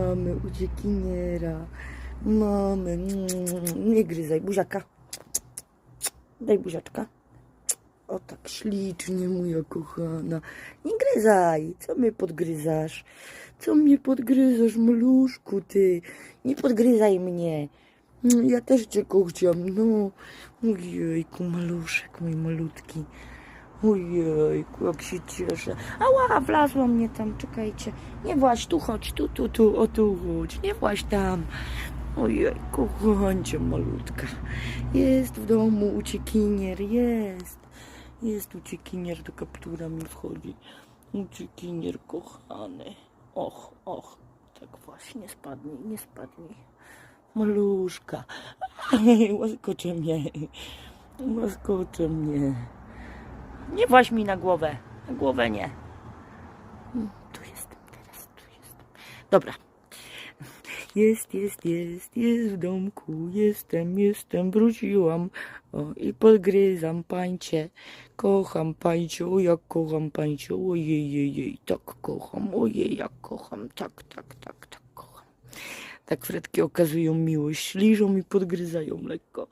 Mamy uciekiniera. Mamy. Nie gryzaj. Buziaka. Daj buziaczka. O tak ślicznie, moja kochana. Nie gryzaj. Co mnie podgryzasz? Co mnie podgryzasz, maluszku, ty? Nie podgryzaj mnie. Ja też cię kocham, no. Ojejku, maluszek mój malutki. Ojejku, jak się cieszę. Ała, wlazła mnie tam, czekajcie. Nie właź tu, chodź, tu, tu, tu, o tu chodź. Nie właź tam. Ojejku, kochancia malutka. Jest w domu uciekinier, jest. Jest uciekinier, do kaptura mi wchodzi. Uciekinier kochany. Och, och. Tak właśnie, spadnij, nie spadnij. Maluszka. Łaskocze mnie. Łaskocze mnie. Nie właź mi na głowę. Na głowę nie. Mm, Tu jestem teraz, tu jestem. Dobra. Jest, jest, jest, jest w domku. Jestem, jestem, wróciłam. O, i podgryzam pańcie. Kocham pańcie, o jak kocham pańcie. Ojej, jej, jej, tak kocham. Ojej, jak kocham. Tak, tak, tak, tak. Tak fretki okazują miłość. Liżą i podgryzają lekko.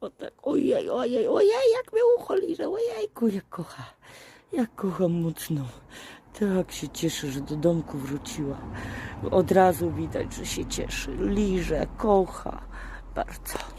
O tak, ojej, ojej, ojej, jak mnie ucho liże, ojejku, jak kocha. Jak kocham mocno. Tak się cieszę, że do domku wróciła. Od razu widać, że się cieszy. Liże, kocha. Bardzo.